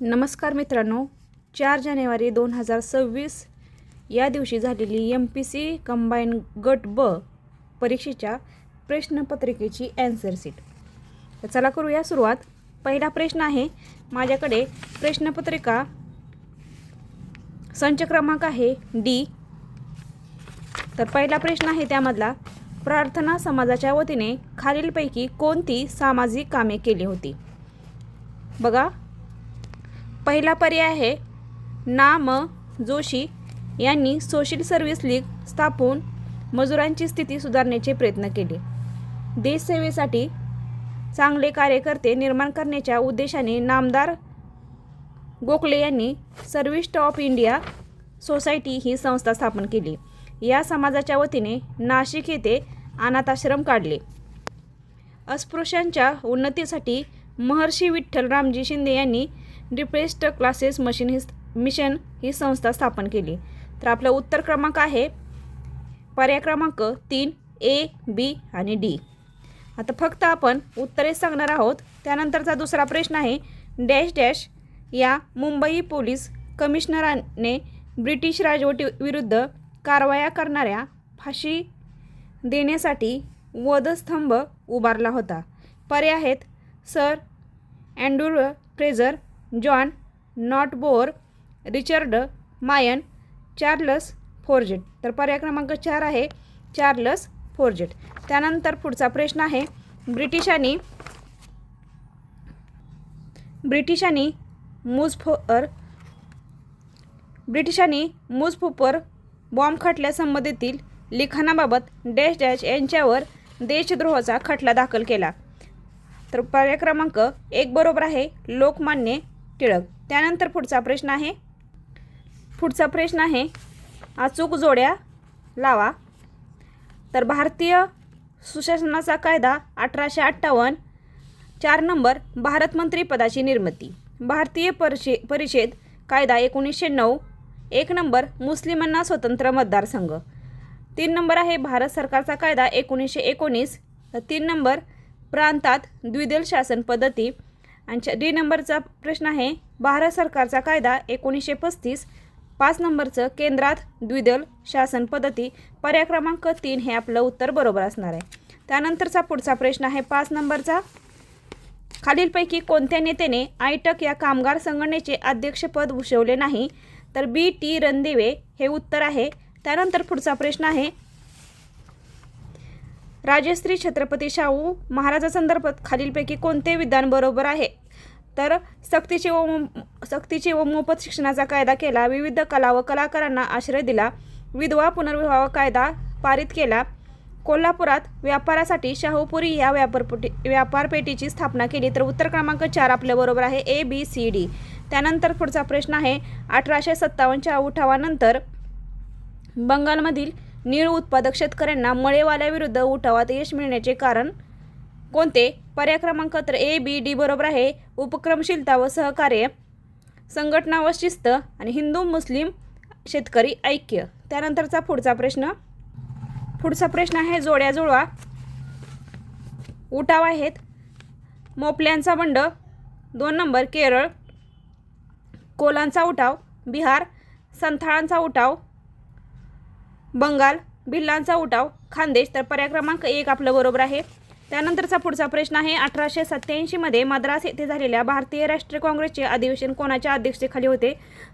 नमस्कार मित्रांनो चार जानेवारी दोन हजार सव्वीस या दिवशी झालेली एम पी सी कंबाईन गट ब परीक्षेच्या प्रश्नपत्रिकेची ॲन्सर सीट तर चला करूया सुरुवात. पहिला प्रश्न आहे माझ्याकडे प्रश्नपत्रिका संच क्रमांक आहे डी तर पहिला प्रश्न आहे त्यामधला प्रार्थना समाजाच्या वतीने खालीलपैकी कोणती सामाजिक कामे केली होती? बघा पहिला पर्याय आहे. नाम जोशी यांनी सोशल सर्व्हिस लीग स्थापून मजुरांची स्थिती सुधारण्याचे प्रयत्न केले. देशसेवेसाठी चांगले कार्यकर्ते निर्माण करण्याच्या उद्देशाने नामदार गोखले यांनी सर्विस्ट ऑफ इंडिया सोसायटी ही संस्था स्थापन केली. या समाजाच्या वतीने नाशिक येथे अनाथाश्रम काढले. अस्पृश्यांच्या उन्नतीसाठी महर्षी विठ्ठल रामजी शिंदे यांनी डिप्रेस्ड क्लासेस मशीन ही मिशन ही संस्था स्थापन केली. तर आपलं उत्तर क्रमांक आहे पर्याय क्रमांक तीन ए बी आणि डी. आता फक्त आपण उत्तरे सांगणार आहोत. त्यानंतरचा दुसरा प्रश्न आहे डॅश डॅश या मुंबई पोलीस कमिशनराने ब्रिटिश राजवटी विरुद्ध कारवाया करणाऱ्या फाशी देण्यासाठी वधस्तंभ उभारला होता. पर्याय आहेत sir Andrew Fraser John Nott Bohr Richard Mayne Charles Forjett. तर पर्याय क्रमांक चार आहे चार्लस फोर्जेट. त्यानंतर पुढचा प्रश्न आहे ब्रिटिशांनी ब्रिटिशांनी मुजफर ब्रिटिशांनी मुजफुपर बॉम्ब खटल्यासंबंधीतील लिखाणाबाबत डॅश डॅश यांच्यावर देशद्रोहाचा खटला दाखल केला. तर पर्याय क्रमांक एक बरोबर आहे लोकमान्य टिळक. त्यानंतर पुढचा प्रश्न आहे. पुढचा प्रश्न आहे अचूक जोड्या लावा. तर भारतीय सुशासनाचा कायदा अठराशे अठ्ठावन्न चार नंबर भारत मंत्रीपदाची निर्मिती. भारतीय परिषे परिषद कायदा एकोणीसशे नऊ एक नंबर मुस्लिमांना स्वतंत्र मतदारसंघ. तीन नंबर आहे भारत सरकारचा कायदा एकोणीसशे एकोणीस तीन नंबर प्रांतात द्विदल शासन पद्धती आणि च- डी नंबरचा प्रश्न आहे भारत सरकारचा कायदा एकोणीसशे पस्तीस पाच नंबरचं केंद्रात द्विदल शासन पद्धती पर्याय क्रमांक तीन हे आपलं उत्तर बरोबर असणार आहे. त्यानंतरचा पुढचा प्रश्न आहे पाच नंबरचा. खालीलपैकी कोणत्या नेत्याने आयटक या कामगार संघटनेचे अध्यक्षपद भूषवले नाही? तर बी टी रणदिवे हे उत्तर आहे. त्यानंतर पुढचा प्रश्न आहे राजश्री छत्रपती शाहू महाराजासंदर्भात खालीलपैकी कोणते विधान बरोबर आहे? तर सक्तीचे व मो- सक्तीचे व मोफत शिक्षणाचा कायदा केला विविध कला व कलाकारांना आश्रय दिला विधवा पुनर्विवाह कायदा पारित केला कोल्हापुरात व्यापारासाठी शाहूपुरी या व्यापारपेटी व्यापारपेठीची स्थापना केली तर उत्तर क्रमांक चार आपल्या बरोबर आहे ए बी सी डी त्यानंतर पुढचा प्रश्न आहे अठराशे सत्तावन्नच्या उठावानंतर बंगालमधील नीळ उत्पादक शेतकऱ्यांना मळेवाल्याविरुद्ध उठावात यश मिळण्याचे कारण कोणते? पर्याय क्रमांक तर ए बी डी बरोबर आहे. उपक्रमशीलता व सहकार्य. संघटना व शिस्त आणि हिंदू मुस्लिम शेतकरी ऐक्य. त्यानंतरचा पुढचा प्रश्न. पुढचा प्रश्न आहे जोड्या जुळवा. उठाव आहेत. मोपल्यांचा बंड. दोन नंबर केरळ. कोलांचा उठाव. बिहार. संथाळांचा उठाव. बंगाल भिल्लांचा उठाव खानदेश तर पर्याय क्रमांक एक आपलं बरोबर आहे. त्यानंतरचा पुढचा प्रश्न आहे अठराशे सत्त्याऐंशीमध्ये मद्रास येथे झालेल्या भारतीय राष्ट्रीय काँग्रेसचे अधिवेशन कोणाच्या अध्यक्षतेखाली होते?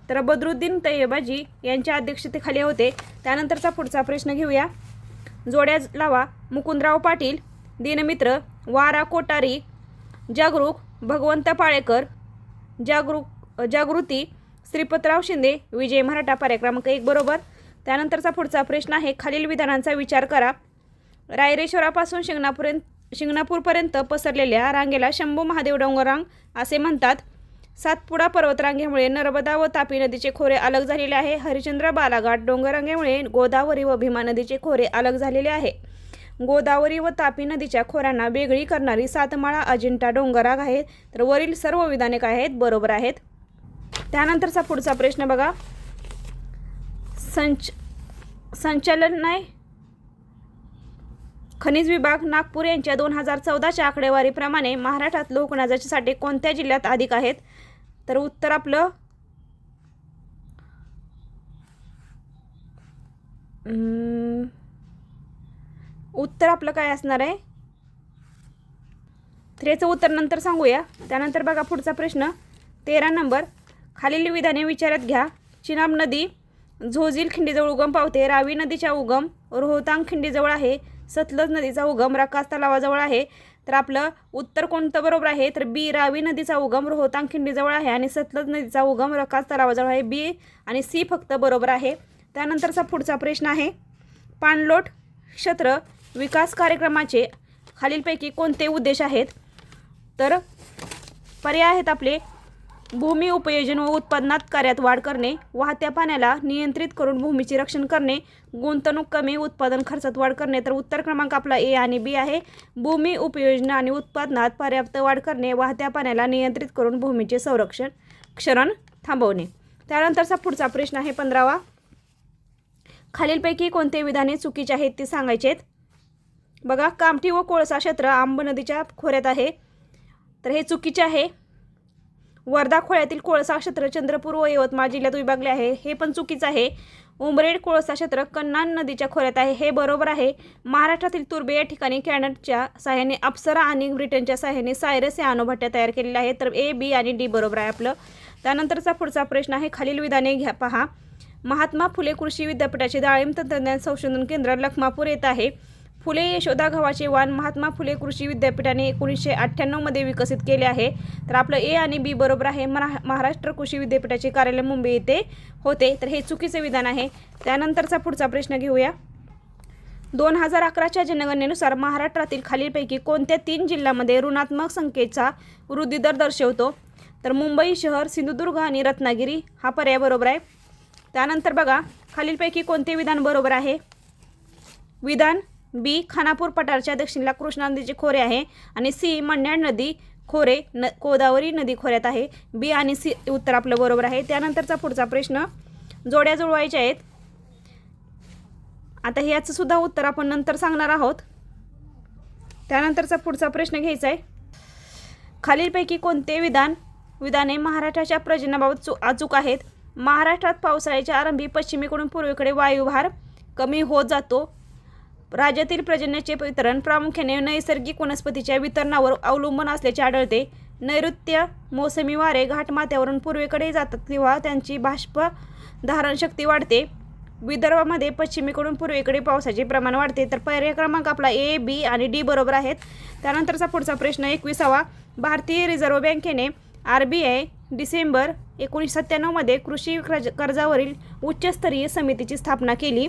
तर बदरुद्दीन तय्यबाजी यांच्या अध्यक्षतेखाली होते. त्यानंतरचा पुढचा प्रश्न घेऊया. जोड्या लावा मुकुंदराव पाटील दिनमित्र वारा कोटारी जागरूक भगवंत पाळेकर जागरूक जागृती श्रीपतराव शिंदे विजय मराठा पर्याय क्रमांक एक बरोबर. त्यानंतरचा पुढचा प्रश्न आहे खालील विधानांचा विचार करा. रायरेश्वरापासून शिंगणापर्यंत शिंगणापूरपर्यंत पसरलेल्या रांगेला शंभू महादेव डोंगररांग असे म्हणतात. सातपुडा पर्वतरांगेमुळे नर्मदा व तापी नदीचे खोरे अलग झालेले आहे. हरिश्चंद्र बालाघाट डोंगररांगेमुळे गोदावरी व भीमा नदीचे खोरे अलग झालेले आहे. गोदावरी व तापी नदीच्या खोऱ्यांना वेगळी करणारी सातमाळा अजिंठा डोंगराग आहे तर वरील सर्व विधाने काय आहेत? बरोबर आहेत. त्यानंतरचा पुढचा प्रश्न बघा. संच संचालन नाही? खनिज विभाग नागपूर यांच्या दोन हजार चौदाच्या आकडेवारीप्रमाणे महाराष्ट्रात लोकनाजाचे साठे कोणत्या जिल्ह्यात अधिक आहेत? तर उत्तर आपलं उत्तर आपलं काय असणार आहे? तर याचं उत्तर नंतर सांगूया. त्यानंतर बघा पुढचा प्रश्न. तेरा नंबर. खालील विधाने विचारात घ्या. चिनाब नदी झोझील खिंडीजवळ उगम पावते. रावी नदीच्या उगम रोहतांग खिंडीजवळ आहे. सतलज नदीचा उगम रकास तलावाजवळ आहे. तर आपलं उत्तर कोणतं बरोबर आहे? तर बी रावी नदीचा उगम रोहतांग खिंडीजवळ आहे आणि सतलज नदीचा उगम रकास तलावाजवळ आहे. बी आणि सी फक्त बरोबर आहे. त्यानंतरचा पुढचा प्रश्न आहे. पाणलोट क्षेत्र विकास कार्यक्रमाचे खालीलपैकी कोणते उद्देश आहेत? तर पर्याय आहेत आपले भूमी उपयोजन व उत्पादनात कार्यात वाढ करणे वाहत्या पाण्याला नियंत्रित करून भूमीचे रक्षण करणे गुंतवणूक कमी उत्पादन खर्चात वाढ करणे. तर उत्तर क्रमांक आपला ए आणि बी आहे. भूमी उपयोजना आणि उत्पादनात पर्याप्त वाढ करणे वाहत्या पाण्याला नियंत्रित करून भूमीचे संरक्षण क्षरण थांबवणे. त्यानंतरचा पुढचा प्रश्न आहे पंधरावा. खालीलपैकी कोणते विधाने चुकीचे आहेत ते सांगायचे आहेत? बघा कामठी व कोळसा क्षेत्र आंब नदीच्या खोऱ्यात आहे. तर हे चुकीचे आहे. वर्धा खोऱ्यातील कोळसा क्षेत्र चंद्रपूर व यवतमाळ जिल्ह्यात विभागले आहे. हे पण चुकीचं आहे. उमरेड कोळसा क्षेत्र कन्नान नदीच्या खोऱ्यात आहे. हे बरोबर आहे. महाराष्ट्रातील तुर्बे या ठिकाणी कॅनडच्या सहाय्याने अप्सरा आणि ब्रिटनच्या सहाय्याने सायरस या अणुभट्ट्या तयार केलेल्या आहेत. तर ए बी आणि डी बरोबर आहे आपलं. त्यानंतरचा पुढचा प्रश्न आहे. खालील विधाने घ्या पहा. महात्मा फुले कृषी विद्यापीठाचे डाळिंब तंत्रज्ञान संशोधन केंद्र लखमापूर येत आहे. फुले यशोदा गव्हाचे वाण महात्मा फुले कृषी विद्यापीठाने एकोणीसशे अठ्ठ्याण्णवमध्ये विकसित केले आहे. तर आपलं ए आणि बी बरोबर आहे. मरा महाराष्ट्र कृषी विद्यापीठाचे कार्यालय मुंबई येथे होते. तर हे चुकीचे विधान आहे. त्यानंतरचा पुढचा प्रश्न घेऊया. दोन हजार अकराच्या जनगणनेनुसार महाराष्ट्रातील खालीलपैकी कोणत्या तीन जिल्ह्यामध्ये ऋणात्मक संख्येचा वृद्धी दर दर्शवतो? तर मुंबई शहर सिंधुदुर्ग आणि रत्नागिरी हा पर्याय बरोबर आहे. त्यानंतर बघा खालीलपैकी कोणते विधान बरोबर आहे? विधान बी खानापूर पठारच्या दक्षिणेला कृष्णा नदीचे खोरे आहे आणि सी मंड्या नदी खोरे न गोदावरी नदी खोऱ्यात आहे. बी आणि सी उत्तर आपलं बरोबर आहे. त्यानंतरचा पुढचा प्रश्न जोड्या जुळवायच्या आहेत. आता याचं सुद्धा उत्तर आपण नंतर सांगणार आहोत. त्यानंतरचा पुढचा प्रश्न घ्यायचा आहे. खालीलपैकी कोणते विधान विधाने महाराष्ट्राच्या प्रजनाबाबत चु अचूक आहेत? महाराष्ट्रात पावसाळ्याच्या आरंभी पश्चिमेकडून पूर्वेकडे वायुभार कमी होत जातो. राज्यातील पर्जन्याचे वितरण प्रामुख्याने नैसर्गिक वनस्पतीच्या वितरणावर अवलंबून असल्याचे आढळते. नैऋत्य मोसमी वारे घाटमाथ्यावरून पूर्वेकडे जातात तेव्हा त्यांची बाष्प धारण शक्ती वाढते. विदर्भामध्ये पश्चिमेकडून पूर्वेकडे पावसाचे प्रमाण वाढते. तर पर्याय क्रमांक आपला ए बी आणि डी बरोबर आहेत. त्यानंतरचा पुढचा प्रश्न एकविसावा. भारतीय रिझर्व्ह बँकेने आर बी आय डिसेंबर एकोणीसशे सत्त्याण्णवमध्ये कृषी कर्ज कर्जावरील उच्चस्तरीय समितीची स्थापना केली.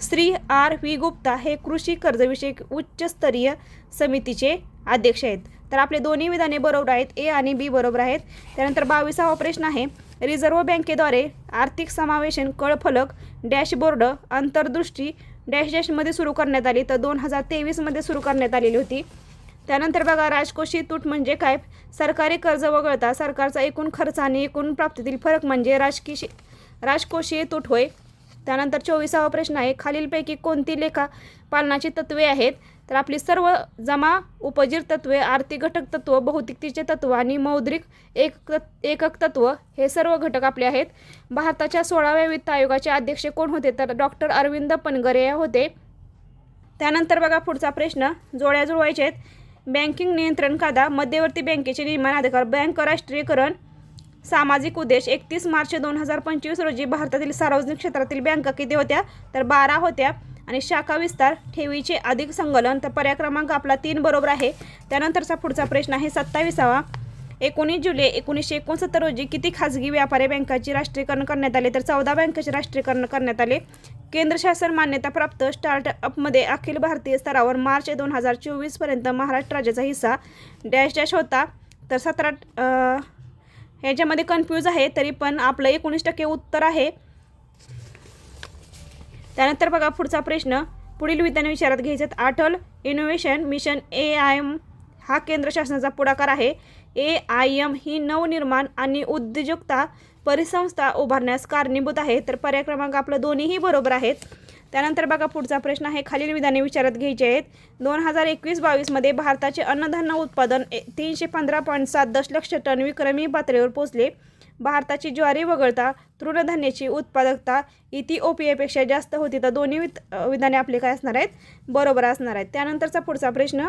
श्री आर व्ही गुप्ता हे कृषी कर्जविषयक उच्चस्तरीय समितीचे अध्यक्ष आहेत. तर आपले दोन्ही विधाने बरोबर आहेत ए आणि बी बरोबर आहेत. त्यानंतर बावीसावा प्रश्न आहे रिझर्व्ह बँकेद्वारे आर्थिक समावेशन कळफलक डॅशबोर्ड अंतर्दृष्टी डॅश डॅशमध्ये सुरू करण्यात आली. तर दोन हजार तेवीसमध्ये सुरू करण्यात आलेली होती. त्यानंतर बघा राजकोषीय तूट म्हणजे काय? सरकारी कर्ज वगळता सरकारचा एकूण खर्च आणि एकूण प्राप्तीतील फरक म्हणजे राजकीय राजकोषीय तूट होय. त्यानंतर चोवीसावा प्रश्न आहे खालीलपैकी कोणती लेखा पालनाची तत्वे आहेत? तर आपली सर्व जमा उपजीर तत्वे आर्थिक घटक तत्व भौतिकतेचे तत्व आणि मौद्रिक एक एकक तत्व हे सर्व घटक आपले आहेत. भारताच्या सोळाव्या वित्त आयोगाचे अध्यक्ष कोण होते? तर डॉक्टर अरविंद पनगरे होते. त्यानंतर बघा पुढचा प्रश्न. जोड्या जुळवायचे आहेत. बँकिंग नियंत्रण कायदा मध्यवर्ती बँकेचे निर्माण अधिकार बँक राष्ट्रीयकरण सामाजिक उद्देश. एकतीस मार्च दोन हजार पंचवीस रोजी भारतातील सार्वजनिक क्षेत्रातील बँका किती होत्या तर बारा होत्या. आणि शाखा विस्तार ठेवीचे अधिक संकलन तर पर्याय क्रमांक आपला तीन बरोबर आहे. त्यानंतरचा पुढचा प्रश्न आहे सत्तावीसावा. एकोणीस जुलै एकोणीसशे एकोणसत्तर रोजी किती खाजगी व्यापारी बँकांचे राष्ट्रीयकरण करण्यात आले? तर चौदा बँकांचे राष्ट्रीयकरण करण्यात आले. केंद्र शासन मान्यताप्राप्त स्टार्टअपमध्ये अखिल भारतीय स्तरावर मार्च दोन हजार चोवीसपर्यंत महाराष्ट्र राज्याचा हिस्सा डॅश डॅश होता. तर सतरा ह्याच्यामध्ये कन्फ्यूज आहे तरी पण आपलं एकोणीस टक्के उत्तर आहे. त्यानंतर बघा पुढचा प्रश्न. पुढील विधान विचारात घ्यायचे Atal innovation mission A I M हा केंद्र शासनाचा पुढाकार आहे. ए आय एम ही नवनिर्माण आणि उद्योजकता परिसंस्था उभारण्यास कारणीभूत आहे. तर पर्याय क्रमांक आपलं दोन्हीही बरोबर आहेत. त्यानंतर बघा पुढचा प्रश्न आहे. खालील विधाने विचारात घ्यायचे आहेत. दोन हजार एकवीस बावीसमध्ये भारताचे अन्नधान्य उत्पादन ए- तीनशे पंधरा पॉईंट सात दशलक्ष टन विक्रमी पातळीवर पोहोचले. भारताची ज्वारी वगळता तृणधान्याची उत्पादकता इथिओपियापेक्षा जास्त होती. तर दोन्ही वि विधाने आपले काय असणार आहेत? बरोबर असणार आहेत. त्यानंतरचा पुढचा प्रश्न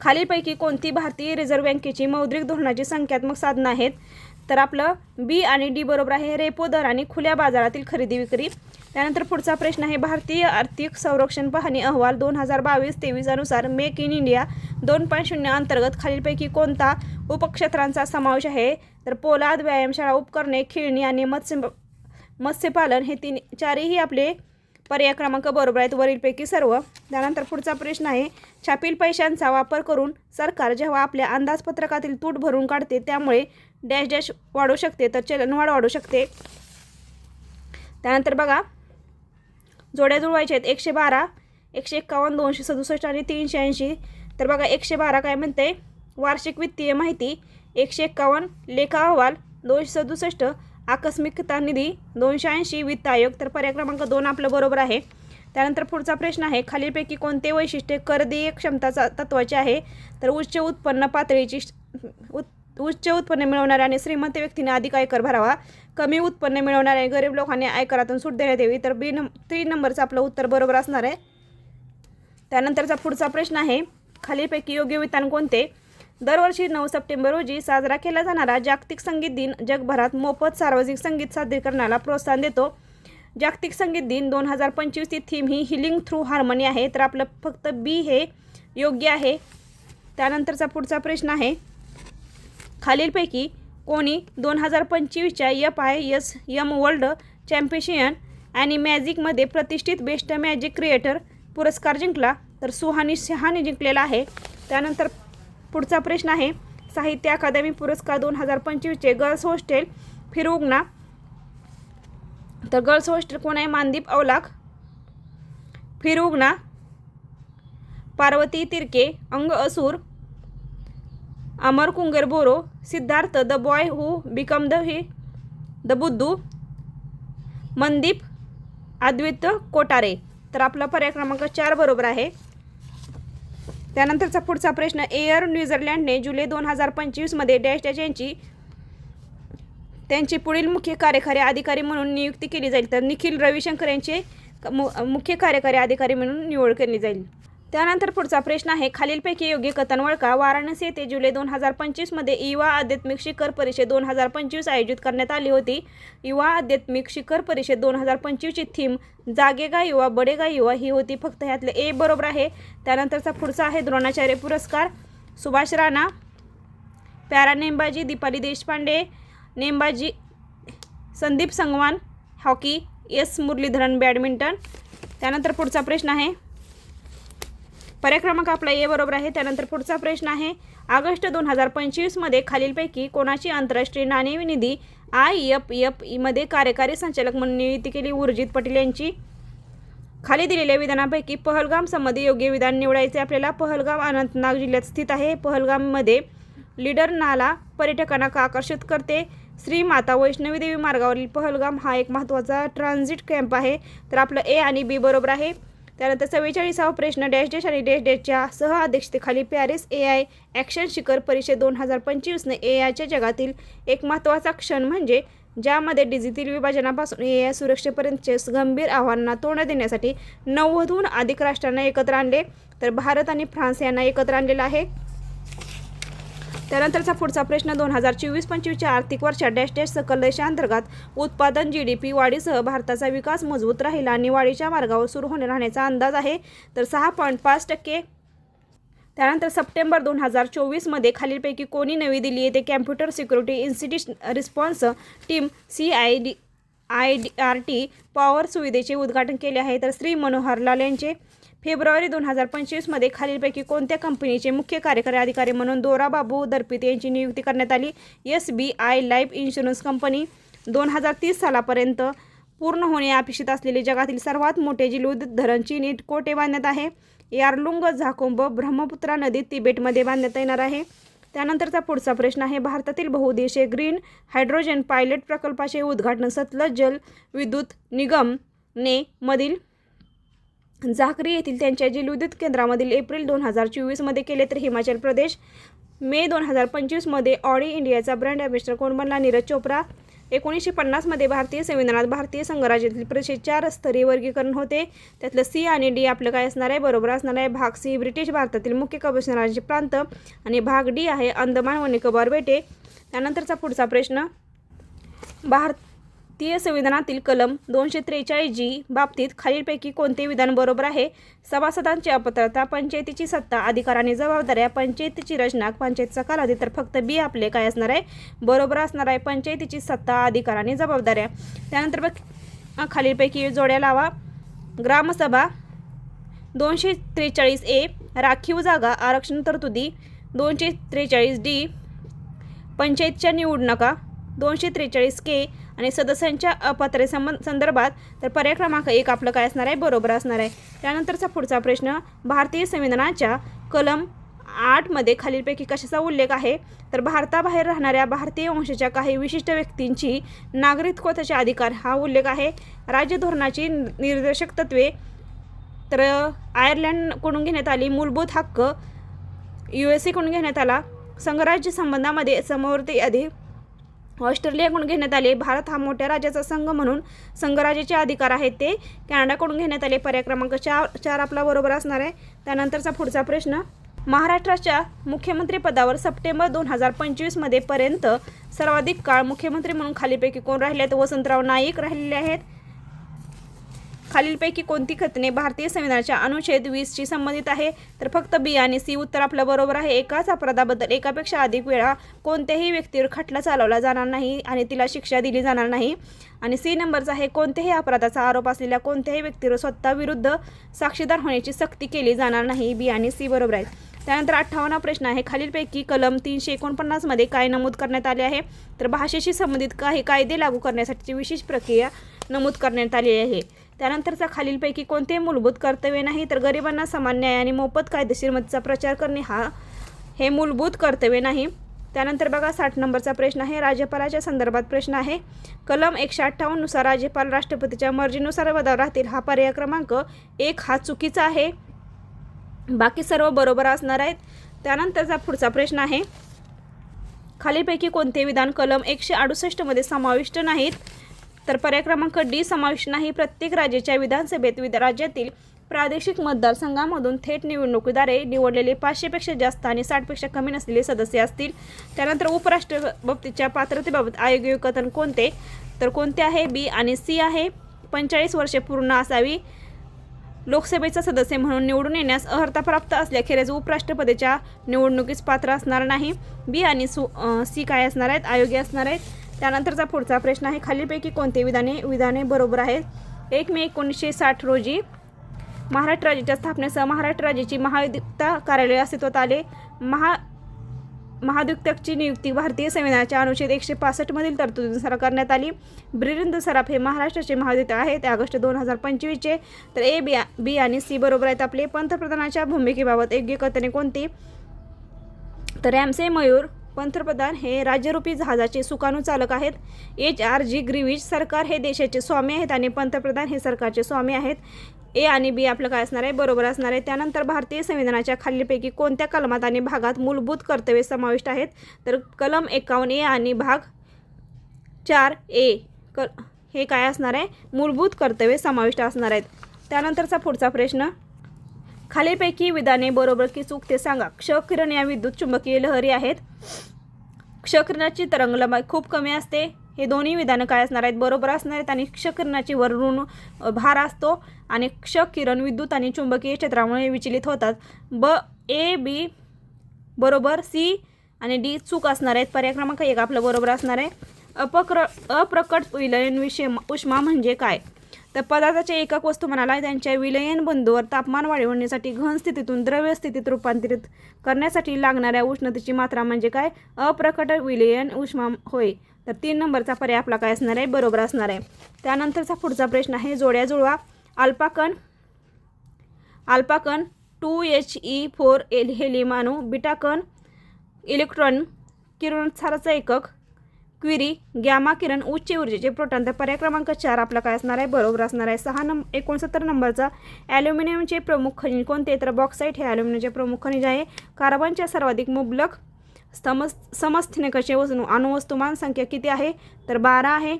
खालीलपैकी कोणती भारतीय रिझर्व्ह बँकेची मौद्रिक धोरणाची संख्यात्मक साधनं आहेत? तर आपलं बी आणि डी बरोबर आहे. रेपो दर आणि खुल्या बाजारातील खरेदी विक्री. त्यानंतर पुढचा प्रश्न आहे भारतीय आर्थिक संरक्षण पाहणी अहवाल दोन हजार बावीस तेवीस अनुसार मेक इन इंडिया दोन पॉईंट शून्य अंतर्गत खालीलपैकी कोणता उपक्षेत्रांचा समावेश आहे? तर पोलाद व्यायामशाळा उपकरणे खेळणी आणि मत्स्य मत्स्यपालन हे तीन चारही आपले पर्याय क्रमांक बरोबर आहेत वरीलपैकी सर्व. त्यानंतर पुढचा प्रश्न आहे छापील पैशांचा वापर करून सरकार जेव्हा आपल्या अंदाजपत्रकातील तूट भरून काढते त्यामुळे डॅश डॅश वाढू शकते तर चलनवाढ वाढू शकते. त्यानंतर बघा जोड्या जुळवायच्या आहेत. एकशे बारा एकशे एक्कावन्न दोनशे सदुसष्ट आणि तीनशे ऐंशी. तर बघा एकशे बारा काय म्हणते वार्षिक वित्तीय माहिती एकशे एक्कावन्न लेखा अहवाल दोनशे सदुसष्ट आकस्मिकता निधी दोनशे ऐंशी वित्त आयोग. तर पर्याय क्रमांक दोन आपलं बरोबर आहे. त्यानंतर पुढचा प्रश्न आहे खालीलपैकी कोणते वैशिष्ट्य कर देय क्षमताचा तत्वाचे आहे? तर उच्च उत्पन्न पातळीची उत् उच्च उत्पन्न मिळवणाऱ्या आणि श्रीमंत व्यक्तीने अधिक आयकर भरावा कमी उत्पन्न मिळवणाऱ्या गरीब लोकांनी आयकरातून सूट देण्यात यावी तर बी नंब तीन नंबरचं आपलं उत्तर बरोबर असणार आहे. त्यानंतरचा पुढचा प्रश्न आहे खालीलपैकी योग्य विधान कोणते? दरवर्षी नऊ सप्टेंबर रोजी साजरा केला जाणारा जागतिक संगीत दिन जगभरात मोफत सार्वजनिक संगीत सादरीकरणाला प्रोत्साहन देतो. जागतिक संगीत दिन दोन हजार पंचवीसची थीम ही हिलिंग थ्रू हार्मनी आहे तर आपलं फक्त बी हे योग्य आहे. त्यानंतरचा पुढचा प्रश्न आहे खालीलपैकी कोणी दोन हजार पंचवीसच्या F I S M world champion आणि मॅजिकमध्ये प्रतिष्ठित बेस्ट मॅजिक क्रिएटर पुरस्कार जिंकला तर सुहानी शहाने जिंकलेला आहे. त्यानंतर पुढचा प्रश्न आहे साहित्य अकादमी पुरस्कार दोन हजार पंचवीसचे गर्ल्स हॉस्टेल फिरवगना तर गर्ल्स हॉस्टेल कोण आहे? मानदीप अवलाख फिरवगना पार्वती तिरके अंग असूर Amar कुंगर Boro Siddhartha the boy who became the he the Buddha Mandeep अद्वित Kotare. तर आपला पर्याय क्रमांक चार बरोबर आहे. त्यानंतरचा पुढचा प्रश्न एअर न्यूझीलँडने जुलै दोन हजार पंचवीसमध्ये डॅश डॅश यांची त्यांची पुढील मुख्य कार्यकारी अधिकारी म्हणून नियुक्ती केली जाईल. तर निखिल रविशंकर यांचे क- मु मुख्य कार्यकारी अधिकारी म्हणून निवड केली जाईल. त्यानंतर पुढचा प्रश्न आहे. खालीलपैकी योग्य कथन वळका वाराणसी येथे जुलै दोन हजार पंचवीसमध्ये युवा आध्यात्मिक शिखर परिषद दोन हजार पंचवीस आयोजित करण्यात आली होती. युवा आध्यात्मिक शिखर परिषद दोन हजार पंचवीसची थीम जागेगा युवा बडेगा युवा ही होती. फक्त ह्यातलं ए बरोबर आहे. त्यानंतरचा पुढचा आहे द्रोणाचार्य पुरस्कार. सुभाष राणा पॅरा नेमबाजी दीपाली देशपांडे नेमबाजी Sandeep Sangwan hockey S Muralidharan badminton. त्यानंतर पुढचा प्रश्न आहे. पर्याय क्रमांक आपला ए बरोबर आहे. त्यानंतर पुढचा प्रश्न आहे. ऑगस्ट दोन हजार पंचवीसमध्ये खालीलपैकी कोणाची आंतरराष्ट्रीय नाणेनिधी आय एफ एफ ईमध्ये कार्यकारी संचालक म्हणून नियुक्ती केली? उर्जित पटेल यांची. खाली दिलेल्या विधानापैकी पहलगाम संबंधी योग्य विधान निवडायचे आपल्याला. पहलगाम अनंतनाग जिल्ह्यात स्थित आहे. पहलगाममध्ये लीडर नाला पर्यटकांना आकर्षित करते. श्री माता वैष्णवी देवी मार्गावरील पहलगाम हा एक महत्त्वाचा ट्रान्झिट कॅम्प आहे. तर आपलं ए आणि बी बरोबर आहे. त्यानंतर चव्वेचाळीसावा प्रश्न डॅश डॅश आणि डॅश डॅशच्या सह अध्यक्षतेखाली पॅरिस ए आय ॲक्शन शिखर परिषद दोन हजार पंचवीसने ए आयच्या जगातील एक महत्त्वाचा क्षण म्हणजे ज्यामध्ये डिजिटल विभाजनापासून ए आय सुरक्षेपर्यंतचे गंभीर आव्हानांना तोंड देण्यासाठी नव्वदहून अधिक राष्ट्रांना एकत्र आणले. तर भारत आणि फ्रान्स यांना एकत्र आणलेलं आहे. त्यानंतरचा पुढचा प्रश्न दोन हजार चोवीस पंचवीसच्या आर्थिक वर्षात डॅश डॅश सकल देशांतर्गत उत्पादन जी डी पी वाढीसह भारताचा विकास मजबूत राहील आणि वाढीच्या मार्गावर सुरू होणे राहण्याचा अंदाज आहे तर सहा पॉईंट पाच टक्के. त्यानंतर सप्टेंबर दोन हजार चोवीसमध्ये खालीलपैकी कोणी नवी दिल्ली येथे computer security institute response team C I D I D R T power सुविधेचे उद्घाटन केले आहे तर श्री मनोहर लाल यांचे फेब्रुवारी दोन हजार पंचवीसमध्ये खालीलपैकी कोणत्या कंपनीचे मुख्य कार्यकारी अधिकारी म्हणून दोरा बाबू दर्पित यांची नियुक्ती करण्यात आली? S B I life insurance company दोन हजार तीस सालापर्यंत पूर्ण होणे अपेक्षित असलेले जगातील सर्वात मोठे जिलूद धरण चीनी कोटे बांधण्यात आहे? यारलुंग झाकुंब ब्रह्मपुत्रा नदीत तिबेटमध्ये बांधण्यात येणार आहे. त्यानंतरचा पुढचा प्रश्न आहे भारतातील बहुउद्देशीय ग्रीन हायड्रोजन पायलट प्रकल्पाचे उद्घाटन सतलज जल विद्युत निगमने मधील झाकरी येथील त्यांच्या जलविद्युत केंद्रामधील एप्रिल दोन हजार चोवीसमध्ये केले तर हिमाचल प्रदेश मे दोन हजार पंचवीसमध्ये ऑडी इंडियाचा ब्रँड ॲम्बॅसिडर कोण बनला? नीरज चोप्रा. एकोणीसशे पन्नासमध्ये भारतीय संविधानात भारतीय संघराज्यातील प्रदेशाचे चार स्तरीय वर्गीकरण होते. त्यातलं सी आणि डी आपलं काय असणार आहे? बरोबर असणार आहे. भाग सी ब्रिटिश भारतातील मुख्य कमिशनरांचे प्रांत आणि भाग डी आहे अंदमान व निकोबार बेटे. त्यानंतरचा पुढचा प्रश्न भारतीय संविधानातील कलम दोनशे त्रेचाळीस जी बाबतीत खालीलपैकी कोणते विधान बरोबर आहे? सभासदांची अपात्रता पंचायतीची सत्ता अधिकार आणि जबाबदाऱ्या पंचायतीची रचना पंचायतीचा कालावधी तर फक्त बी आपले काय असणार आहे? बरोबर असणार आहे पंचायतीची सत्ता अधिकार आणि जबाबदाऱ्या. त्यानंतर बघ खालीलपैकी जोड्या लावा. ग्रामसभा दोनशे त्रेचाळीस ए राखीव जागा आरक्षण तरतुदी दोनशे त्रेचाळीस डी पंचायतच्या निवडणुका दोनशे त्रेचाळीस के आणि सदस्यांच्या अपात्रेसंबंध संदर्भात तर पर्याय क्रमांक एक आपलं काय असणार आहे? बरोबर असणार आहे. त्यानंतरचा पुढचा प्रश्न भारतीय संविधानाच्या कलम आठमध्ये खालीलपैकी कशाचा उल्लेख आहे? तर भारताबाहेर राहणाऱ्या भारतीय वंशाच्या काही विशिष्ट व्यक्तींची नागरिकत्वाचे अधिकार हा उल्लेख आहे? राज्य धोरणाची निर्देशक तत्वे तर आयर्लंडकडून घेण्यात आली मूलभूत हक्क यू एस एकडून घेण्यात आला संघराज्य संबंधामध्ये समवर्ती यादी ऑस्ट्रेलियाकडून घेण्यात आले. भारत हा मोठ्या राज्याचा संघ म्हणून संघराज्याचे अधिकार आहेत ते. कॅनडाकडून घेण्यात आले. पर्याय क्रमांक चार चार आपला बरोबर असणार आहे. त्यानंतरचा पुढचा प्रश्न महाराष्ट्राच्या मुख्यमंत्रीपदावर सप्टेंबर दोन हजार पंचवीसमध्ये पर्यंत सर्वाधिक काळ मुख्यमंत्री म्हणून खालीपैकी कोण राहिले आहेत वसंतराव नाईक राहिलेले आहेत. खालीलपैकी कोणती खतने भारतीय संविधानाच्या अनुच्छेद वीसशी संबंधित आहे? तर फक्त बी आणि सी उत्तर आपलं बरोबर आहे. एकाच अपराधाबद्दल एकापेक्षा अधिक वेळा कोणत्याही व्यक्तीवर खटला चालवला जाणार नाही आणि तिला शिक्षा दिली जाणार नाही. आणि सी नंबरचा आहे कोणत्याही अपराधाचा आरोप असलेल्या कोणत्याही व्यक्तीवर स्वतः विरुद्ध साक्षीदार होण्याची सक्ती केली जाणार नाही. बी आणि सी बरोबर आहेत. त्यानंतर अठ्ठावन्न प्रश्न आहे. खालीलपैकी कलम तीनशे एकोणपन्नासमध्ये काय नमूद करण्यात आले आहे? तर भाषेशी संबंधित काही कायदे लागू करण्यासाठीची विशेष प्रक्रिया नमूद करण्यात आली आहे. त्यानंतरचा खालीलपैकी कोणते मूलभूत कर्तव्य नाही तर गरिबांना समान न्याय आणि मोफत कायदेशीर मदतीचा प्रचार करणे हा हे मूलभूत कर्तव्य नाही. त्यानंतर बघा साठ नंबरचा प्रश्न आहे. राज्यपालाच्या संदर्भात प्रश्न आहे. कलम एकशे अठ्ठावन्ननुसार राज्यपाल राष्ट्रपतीच्या मर्जीनुसार पदावर राहतील हा पर्याय क्रमांक एक हा चुकीचा आहे. बाकी सर्व बरोबर असणार आहेत. त्यानंतरचा पुढचा प्रश्न आहे खालीलपैकी कोणते विधान कलम एकशे अडुसष्टमध्ये समाविष्ट नाहीत? तर पर्याय क्रमांक डी समाविष्ट नाही. प्रत्येक राज्याच्या विधानसभेत विद राज्यातील प्रादेशिक मतदारसंघामधून थेट निवडणुकीद्वारे निवडलेले पाचशेपेक्षा जास्त आणि साठपेक्षा कमी नसलेले सदस्य असतील. त्यानंतर उपराष्ट्रपतीच्या पात्रतेबाबत आयोगीय कथन कोणते? तर कोणते आहे? बी आणि सी आहे. पंचेचाळीस वर्षे पूर्ण असावी. लोकसभेचा सदस्य म्हणून निवडून येण्यास अर्हता प्राप्त असल्याखेरीज उपराष्ट्रपतीच्या निवडणुकीस पात्र असणार नाही. बी आणि सु सी काय असणार आहेत? आयोगी असणार आहेत. त्यानंतरचा पुढचा प्रश्न आहे खालीलपैकी कोणते विधाने विधाने बरोबर आहेत? एक मे एकोणीसशे साठ रोजी महाराष्ट्र राज्याच्या स्थापनेसह महाराष्ट्र राज्याची महायुक्ता कार्यालय अस्तित्वात आले. महा महाधिक्तकची नियुक्ती भारतीय संविधानाच्या अनुच्छेद एकशे पासष्टमधील तरतुदीनुसार करण्यात आली. ब्रिरिंद सराफ हे महाराष्ट्राचे महाधियुक्त आहेत. ऑगस्ट दोन हजार पंचवीसचे तर ए बी बी आणि सी बरोबर आहेत आपले. पंतप्रधानाच्या भूमिकेबाबत योग्य कथने कोणती? तर रॅमसे मयूर पंतप्रधान हे राज्यरूपी जहाजाचे सुकाणू चालक आहेत. एच आर जी ग्रीविज सरकार हे देशाचे स्वामी आहेत आणि पंतप्रधान हे सरकारचे स्वामी आहेत. ए आणि बी आपलं काय असणार आहे? बरोबर असणार आहे. त्यानंतर भारतीय संविधानाच्या खालीलपैकी कोणत्या कलमात आणि भागात मूलभूत कर्तव्ये समाविष्ट आहेत? तर कलम एकावन्न ए आणि भाग चार ए क हे काय असणार आहे? मूलभूत कर्तव्ये समाविष्ट असणार आहेत. त्यानंतरचा पुढचा प्रश्न. खालीलपैकी विधाने बरोबर की चूक ते सांगा. क्षकिरण या विद्युत चुंबकीय लहरी आहेत. क्षकिरणाची तरंगलंबाई खूप कमी असते. हे दोन्ही विधानं काय असणार आहेत? बरोबर असणार आहेत आणि क्षकिरणाची वरून ऋण भार असतो आणि क्ष किरण विद्युत आणि चुंबकीय क्षेत्रामुळे विचलित होतात. ब ए बी बरोबर सी आणि डी चूक असणार आहेत. पर्याय क्रमांक एक आपलं बरोबर असणार आहे. अपक्र अप्रकट विलयन विषय उष्मा म्हणजे काय? तर पदार्थाचे एकक वस्तुमानाला त्यांच्या विलयन बंधूवर तापमान वाढवण्यासाठी घन स्थितीतून द्रव्य स्थितीत रूपांतरित करण्यासाठी लागणाऱ्या उष्णतेची मात्रा म्हणजे काय? अप्रकट विलयन उष्मा होय. तर तीन नंबरचा पर्याय आपला काय असणार आहे? बरोबर असणार आहे. त्यानंतरचा पुढचा प्रश्न आहे जोड्या जुळवा. अल्पाकण अल्पाकन टू एच ई फोर एल हेलिमानू बिटाकन इलेक्ट्रॉन किरणोत्साराचा एकक क्विरी गॅमा किरण उच्च ऊर्जेचे प्रोटॉन. तर पर्याय क्रमांक चार आपला काय असणार आहे? बरोबर असणार आहे. सहा नंब एकोणसत्तर नंबरचा ॲल्युमिनियमचे प्रमुख खनिज कोणते? तर बॉक्साईट हे ॲल्युमिनियमचे प्रमुख खनिज आहे. कार्बनच्या सर्वाधिक मुबलक समस कसे वस्तू अणुवस्तुमान संख्या किती आहे? तर बारा आहे.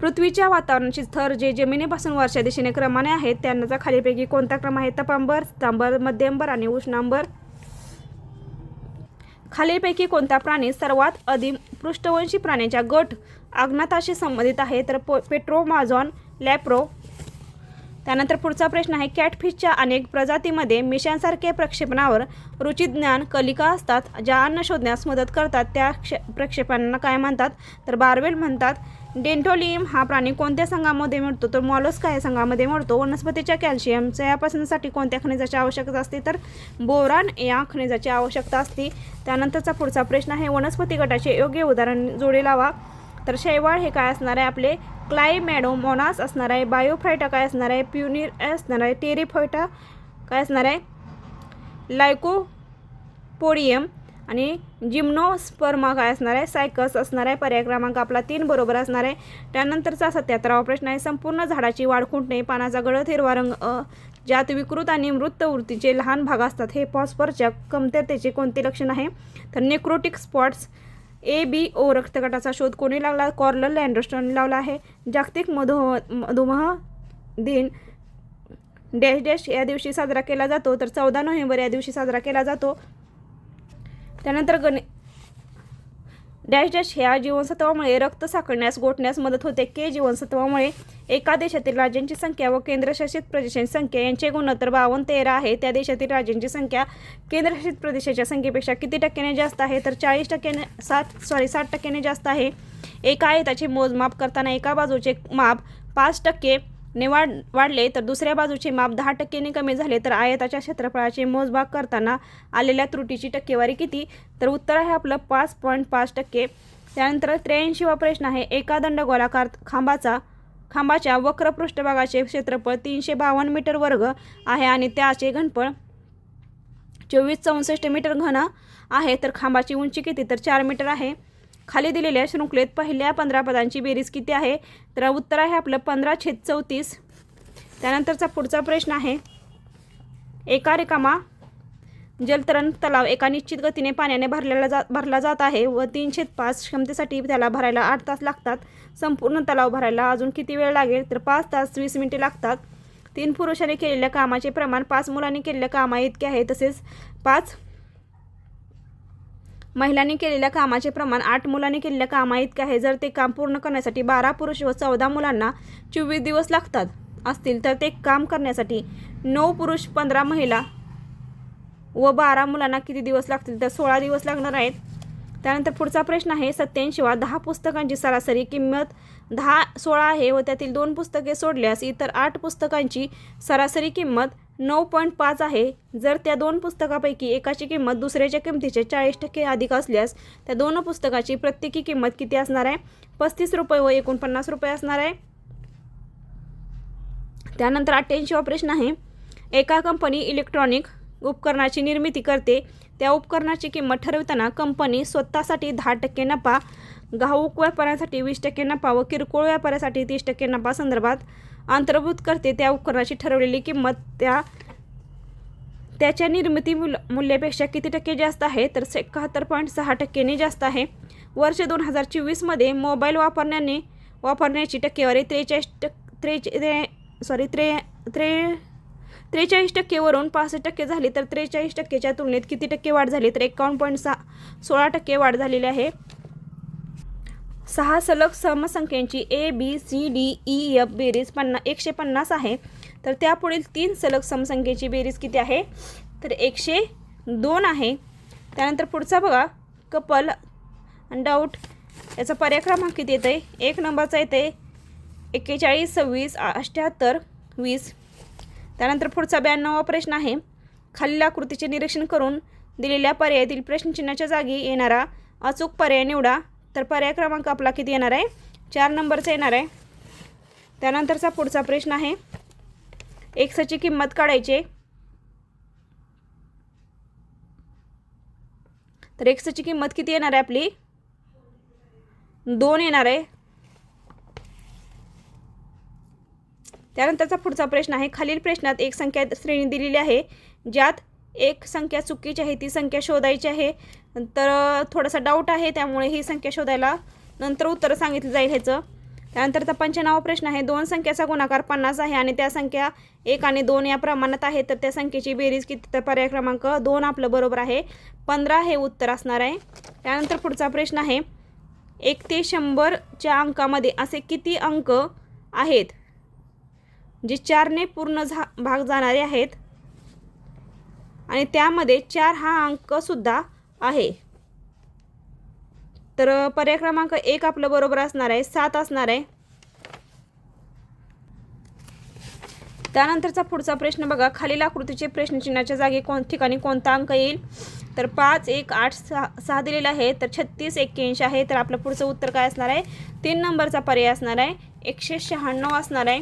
पृथ्वीच्या वातावरणाचे थर जे जमिनीपासून वरच्या दिशेने क्रमाने आहेत त्यांचा खालीपैकी कोणता क्रम आहे? तपांबर तांबर मध्यंबर आणि उष्णांबर. खालीपैकी कोणता प्राणी सर्वात अधिक पृष्ठवंशी प्राण्याच्या गट अज्ञाताशी संबंधित आहे? तर पो पेट्रोमाझॉन लॅप्रो त्यानंतर पुढचा प्रश्न आहे कॅटफिशच्या अनेक प्रजातीमध्ये मिशांसारखे प्रक्षेपणावर रुचिज्ञान कलिका असतात ज्या अन्न शोधण्यास मदत करतात. त्या क्ष प्रक्षेपणांना काय म्हणतात? तर बारवेल म्हणतात डेंटोलियम हा प्राणी कोणत्या संघामध्ये मिळतो तर मॉलस्का या संघामध्ये मिळतो वनस्पतीच्या कॅल्शियमच्या यापासण्यासाठी कोणत्या खनिजाची आवश्यकता असते? तर बोरान या खनिजाची आवश्यकता असते. त्यानंतरचा पुढचा प्रश्न आहे वनस्पती गटाचे योग्य उदाहरण जोडे लावा. तर शैवाळ हे काय असणार आहे? आपले क्लायमॅडोमोनास असणार आहे बायोफायटा काय असणार आहे? प्युनिर असणार आहे? टेरिफॉयटा काय असणार आहे? लायकोपोडियम आणि जिम्नोस्पर्मा काय असणार आहे? सायकस असणार आहे. पर्याय क्रमांक आपला तीन बरोबर असणार आहे. त्यानंतरचा सत्याहत्तरावा प्रश्न आहे. संपूर्ण झाडाची वाढ खुंटणे पानाचा गळत हिरवा रंग ज्यात विकृत आणि मृत वृत्तीचे लहान भाग असतात. हे फॉस्फरच्या कमतरतेचे कोणते लक्षण आहे? तर necrotic spots A B O रक्तगटाचा शोध कोणी लागला कॉर्लर अँडरस्टॉन लावला आहे. जागतिक मधु मधुमेह दिन डॅश डॅश या दिवशी साजरा केला जातो. तर चौदा नोव्हेंबर या दिवशी साजरा केला जातो. त्यानंतर गणे डॅश डॅश ह्या जीवनसत्वामुळे रक्त साकळण्यास गोठण्यास मदत होते. के जीवनसत्वामुळे एका देशातील राज्यांची संख्या व केंद्रशासित प्रदेशांची संख्या यांचे गुणोत्तर बावन्न तेरा आहे. त्या देशातील राज्यांची संख्या केंद्रशासित प्रदेशाच्या संख्येपेक्षा किती टक्क्याने जास्त आहे? तर चाळीस टक्क्याने सात सॉरी साठ टक्क्याने जास्त आहे. एका आयताचे मोजमाप करताना एका बाजूचे माप पाच टक्के ने वाढ वाढले तर दुसऱ्या बाजूचे माप दहा टक्क्याने कमी झाले तर आयताच्या क्षेत्रफळाचे मोजभाग करताना आलेल्या त्रुटीची टक्केवारी किती? तर उत्तर आहे आपलं पाच पॉईंट पाच टक्के. त्यानंतर त्र्याऐंशीवा प्रश्न आहे एका दंडगोलाकार खांबाचा खांबाच्या वक्र पृष्ठभागाचे क्षेत्रफळ तीनशे बावन्न मीटर वर्ग आहे आणि त्याचे घनफळ चोवीस चौसष्ट मीटर घन आहे तर खांबाची उंची किती? तर चार मीटर आहे. खाली दिलेल्या शृंखलेत पहिल्या पंधरा पदांची बेरीज किती आहे? तर उत्तर आहे आपलं पंधरा छेद चौतीस. त्यानंतरचा पुढचा प्रश्न आहे एका रिकामा जलतरण तलाव एका निश्चित गतीने पाण्याने भरलेला जा भरला जात आहे व तीन छेद पाच क्षमतेसाठी त्याला भरायला आठ तास लागतात. संपूर्ण तलाव भरायला अजून किती वेळ लागेल? तर पाच तास वीस मिनिटे लागतात. तीन पुरुषांनी केलेल्या कामाचे प्रमाण पाच मुलांनी केलेल्या कामा इतके आहे. तसेच पाच महिलांनी केलेल्या कामाचे प्रमाण आठ मुलांनी केलेल्या कामा इतके आहे. जर ते काम पूर्ण करण्यासाठी बारा पुरुष व चौदा मुलांना चोवीस दिवस लागतात असतील तर ते काम करण्यासाठी नऊ पुरुष पंधरा महिला व बारा मुलांना किती दिवस लागतील? तर सोळा दिवस लागणार आहेत. त्यानंतर पुढचा प्रश्न आहे सत्याऐंशीवा दहा पुस्तकांची सरासरी किंमत दहा सोळा आहे व त्यातील दोन पुस्तके सोडल्यास इतर आठ पुस्तकांची सरासरी किंमत नऊ पॉईंट पाच आहे. जर त्या दोन पुस्तकापैकी एकाची किंमत दुसऱ्याच्या किंमतीचे चाळीस टक्के अधिक असल्यास त्या दोन पुस्तकाची प्रत्येकी किंमत किती असणार आहे? पस्तीस रुपये व एकोणपन्नास रुपये असणार आहे. त्यानंतर अठ्ठ्याऐंशी ऑपरेशन आहे. एका कंपनी इलेक्ट्रॉनिक उपकरणाची निर्मिती करते. त्या उपकरणाची किंमत ठरवताना कंपनी स्वतःसाठी दहा टक्के नफा घाऊक व्यापाऱ्यांसाठी वीस टक्के नफा व किरकोळ व्यापाऱ्यासाठी तीस टक्के नफा संदर्भात अंतर्भूत करते. त्या उपकरणाची ठरवलेली किंमत त्या त्याच्या निर्मिती मूल मूल्यापेक्षा किती टक्के जास्त आहे? तर एकाहत्तर पॉईंट सहा टक्क्यांनी जास्त आहे. वर्ष दोन हजार चोवीसमध्ये मोबाईल वापरण्याने वापरण्याची टक्केवारी त्रेचाळीस टक् त्रेचे सॉरी त्रे त्रे त्रेचाळीस टक्केवरून पासष्ट टक्के झाली. तर त्रेचाळीस टक्केच्या तुलनेत किती टक्के वाढ झाली? तर एकावन्न पॉईंट सहा सोळा टक्के वाढ झालेली आहे. सहा सलग समसंख्यांची A B C D E e, F बेरीज पन्ना एकशे पन्नास आहे. तर त्यापुढील तीन सलग समसंख्येची बेरीज किती आहे? तर एकशे दोन आहे. त्यानंतर पुढचा बघा. कपल डाऊट याचा पर्याय क्रमांक किती येतं आहे एक नंबरचा येते एक्केचाळीस सव्वीस अठ्ठ्याहत्तर वीस. त्यानंतर पुढचा ब्याण्णवा प्रश्न आहे. खालील आकृतीचे निरीक्षण करून दिलेल्या पर्यायातील प्रश्नचिन्हाच्या जागी येणारा अचूक पर्याय निवडा. तर पर्याय क्रमांक आपला किती येणार आहे? चार नंबरचा येणार आहे. त्यानंतरचा पुढचा प्रश्न आहे. एक्सची किंमत काढायची तर एक्सची किंमत किती येणार आहे आपली? दोन येणार आहे. त्यानंतरचा पुढचा प्रश्न आहे. खालील प्रश्नात एक संख्या श्रेणी दिलेली आहे ज्यात एक संख्या चुकीची आहे ती संख्या शोधायची आहे. तर थोडासा डाऊट आहे त्यामुळे ही संख्या शोधायला नंतर उत्तर सांगितलं जाईल ह्याचं. त्यानंतरचा पंचनावा प्रश्न आहे. दोन संख्याचा गुणाकार पन्नास आहे आणि त्या संख्या एक आणि दोन या प्रमाणात आहे तर त्या संख्येची बेरीज किती? तर पर्याय क्रमांक दोन आपलं बरोबर आहे. पंधरा हे उत्तर असणार आहे. त्यानंतर पुढचा प्रश्न आहे. एक ते शंभरच्या अंकामध्ये असे किती अंक आहेत? जे चारने पूर्ण झा भाग जाणारे आहेत. आणि त्यामध्ये चार हा अंकसुद्धा आहे. तर पर्याय क्रमांक एक आपलं बरोबर असणार आहे सात असणार आहे. त्यानंतरचा पुढचा प्रश्न बघा. खालील आकृतीचे प्रश्नचिन्हाच्या जागी कोण ठिकाणी कोणता अंक येईल? तर पाच एक आठ सहा सहा दिलेला आहे तर छत्तीस एक्क्याऐंशी आहे. तर आपलं पुढचं उत्तर काय असणार आहे? तीन नंबरचा पर्याय असणार आहे. एकशे शहाण्णव असणार आहे.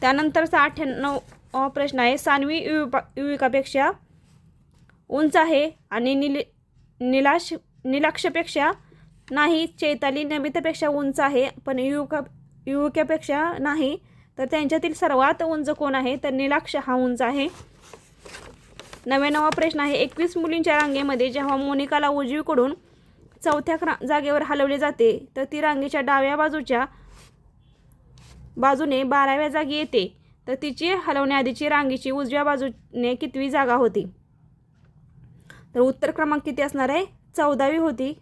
त्यानंतरचा अठ्ठ्याण्णव प्रश्न आहे. सानवी युविका युविकापेक्षा उंच आहे आणि निल निलाश निलाक्षपेक्षा नाही चैताली नमितापेक्षा उंच आहे पण युवका युवकापेक्षा नाही तर त्यांच्यातील सर्वात उंच कोण आहे? तर निलाक्ष हा उंच आहे. नव्याण्णवा प्रश्न आहे एकवीस मुलींच्या रांगेमध्ये जेव्हा मोनिकाला उजवीकडून चौथ्या क्रा जागेवर हलवले जाते तर ती रांगेच्या डाव्या बाजूच्या बाजूने बाराव्या जागी येते तर तिची हलवण्याआधीची रांगेची उजव्या बाजूने कितवी जागा होती? तर उत्तर क्रमांक किती असणार आहे? चौदावी होती.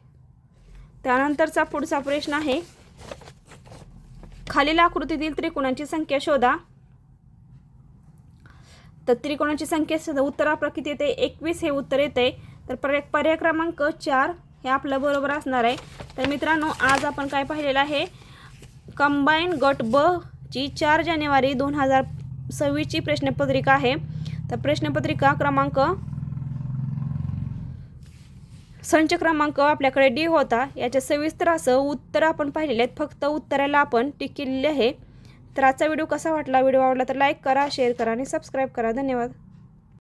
त्यानंतरचा पुढचा प्रश्न आहे. खालील आकृतीतील त्रिकोणाची संख्या शोधा. तर त्रिकोणाची संख्या शोधा. उत्तर आपलं किती येते एकवीस हे उत्तर येते तर पर्याय पर्याय क्रमांक चार हे आपलं बरोबर असणार आहे. तर मित्रांनो आज आपण काय पाहिलेलं आहे? कंबाईन गट ब ची चार जानेवारी दोन हजार सव्वीसची प्रश्नपत्रिका आहे. तर प्रश्नपत्रिका क्रमांक संच क्रमांक आपल्याकडे डी होता. याच्या सविस्तर असं उत्तर आपण पाहिलेले आहेत. फक्त उत्तराला आपण टिक केलेली आहे. तर आजचा व्हिडिओ कसा वाटला? व्हिडिओ आवडला तर लाईक करा शेअर करा आणि सबस्क्राईब करा. धन्यवाद.